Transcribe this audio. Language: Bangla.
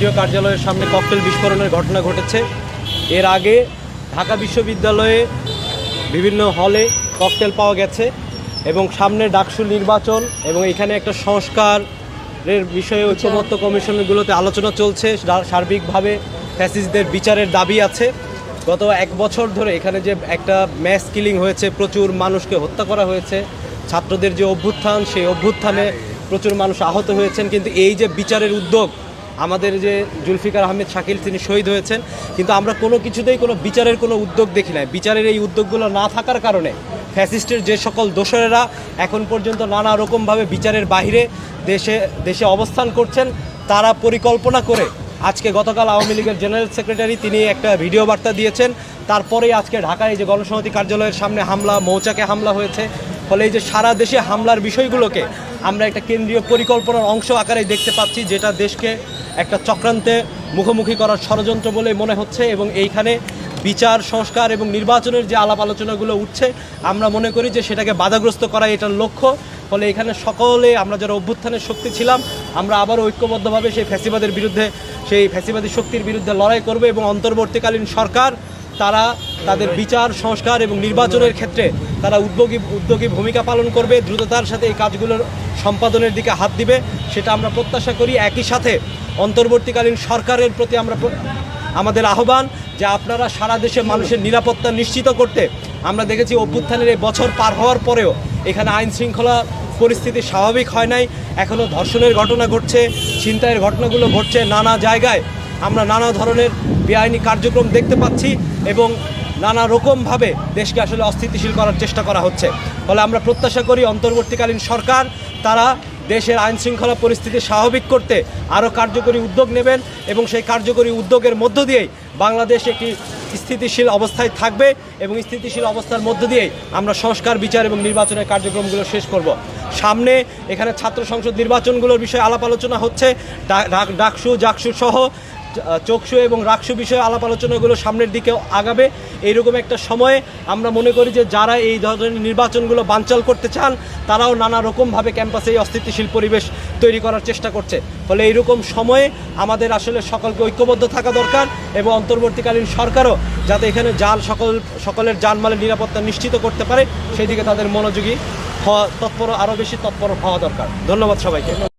কেন্দ্রীয় কার্যালয়ের সামনে ককটেল বিস্ফোরণের ঘটনা ঘটেছে। এর আগে ঢাকা বিশ্ববিদ্যালয়ে বিভিন্ন হলে ককটেল পাওয়া গেছে এবং সামনে ডাকসু নির্বাচন এবং এখানে একটা সংস্কারের বিষয়ে ঐক্যমত্য কমিশনগুলোতে আলোচনা চলছে। সার্বিকভাবে ফ্যাসিস্টদের বিচারের দাবি আছে। গত এক বছর ধরে এখানে যে একটা ম্যাস কিলিং হয়েছে প্রচুর মানুষকে হত্যা করা হয়েছে। ছাত্রদের যে অভ্যুত্থান সেই অভ্যুত্থানে প্রচুর মানুষ আহত হয়েছেন। কিন্তু এই যে বিচারের উদ্যোগ আমাদের যে জুলফিকার আহমেদ শাকিল, তিনি শহীদ হয়েছেন। কিন্তু আমরা কোনো কিছুতেই কোনো বিচারের কোনো উদ্যোগ দেখি নাই। বিচারের এই উদ্যোগগুলো না থাকার কারণে ফ্যাসিস্টের যে সকল দোসরেরা এখন পর্যন্ত নানা রকমভাবে বিচারের বাইরে দেশে দেশে অবস্থান করছেন, তারা পরিকল্পনা করে আজকে গতকাল আওয়ামী লীগের জেনারেল সেক্রেটারি তিনি একটা ভিডিও বার্তা দিয়েছেন। তারপরেই আজকে ঢাকায় যে গণসংহতি কার্যালয়ের সামনে হামলা, মৌচাকে হামলা হয়েছে। ফলে এই যে সারা দেশে হামলার বিষয়গুলোকে আমরা একটা কেন্দ্রীয় পরিকল্পনার অংশ আকারে দেখতে পাচ্ছি, যেটা দেশকে একটা চক্রান্তে মুখোমুখি করার ষড়যন্ত্র বলে মনে হচ্ছে এবং এইখানে বিচার, সংস্কার এবং নির্বাচনের যে আলাপ আলোচনাগুলো উঠছে, আমরা মনে করি যে সেটাকে বাধাগ্রস্ত করা এটার লক্ষ্য। ফলে এখানে সকলে আমরা যারা অভ্যুত্থানের শক্তি ছিলাম, আমরা আবার ঐক্যবদ্ধভাবে সেই ফ্যাসিবাদের বিরুদ্ধে, সেই ফ্যাসিবাদী শক্তির বিরুদ্ধে লড়াই করবে এবং অন্তর্বর্তীকালীন সরকার তারা তাদের বিচার, সংস্কার এবং নির্বাচনের ক্ষেত্রে তারা উদ্যোগী উদ্যোগী ভূমিকা পালন করবে, দ্রুততার সাথে এই কাজগুলোর সম্পাদনের দিকে হাত দিবে, সেটা আমরা প্রত্যাশা করি। একই সাথে অন্তর্বর্তীকালীন সরকারের প্রতি আমরা আমাদের আহ্বান যে আপনারা সারা দেশে মানুষের নিরাপত্তা নিশ্চিত করতে, আমরা দেখেছি অভ্যুত্থানের এই বছর পার হওয়ার পরেও এখানে আইন শৃঙ্খলা পরিস্থিতি স্বাভাবিক হয় নাই। এখনও ধর্ষণের ঘটনা ঘটছে, ছিনতাইয়ের ঘটনাগুলো ঘটছে। নানা জায়গায় আমরা নানা ধরনের বেআইনি কার্যক্রম দেখতে পাচ্ছি এবং নানা রকমভাবে দেশকে আসলে অস্থিতিশীল করার চেষ্টা করা হচ্ছে। ফলে আমরা প্রত্যাশা করি অন্তর্বর্তীকালীন সরকার তারা দেশের আইন শৃঙ্খলা পরিস্থিতি স্বাভাবিক করতে আরও কার্যকরী উদ্যোগ নেবেন এবং সেই কার্যকরী উদ্যোগের মধ্য দিয়েই বাংলাদেশ একটি স্থিতিশীল অবস্থায় থাকবে এবং স্থিতিশীল অবস্থার মধ্য দিয়েই আমরা সংস্কার, বিচার এবং নির্বাচনের কার্যক্রমগুলো শেষ করব। সামনে এখানে ছাত্র সংসদ নির্বাচনগুলোর বিষয়ে আলাপ আলোচনা হচ্ছে ডাকসু, জাকসু সহ চোখসু এবং রাকসু বিষয়ে আলাপ আলোচনাগুলো সামনের দিকে আগাবে। এইরকম একটা সময়ে আমরা মনে করি যে যারা এই ধরনের নির্বাচনগুলো বানচাল করতে চান, তারাও নানা রকমভাবে ক্যাম্পাসে এই অস্থিতিশীল পরিবেশ তৈরি করার চেষ্টা করছে। ফলে এইরকম সময়ে আমাদের আসলে সকলকে ঐক্যবদ্ধ থাকা দরকার এবং অন্তর্বর্তীকালীন সরকারও যাতে এখানে যান সকল, সকলের জানমালের নিরাপত্তা নিশ্চিত করতে পারে সেই দিকে তাদের মনোযোগী হওয়া, তৎপর, আরও বেশি তৎপর হওয়া দরকার। ধন্যবাদ সবাইকে।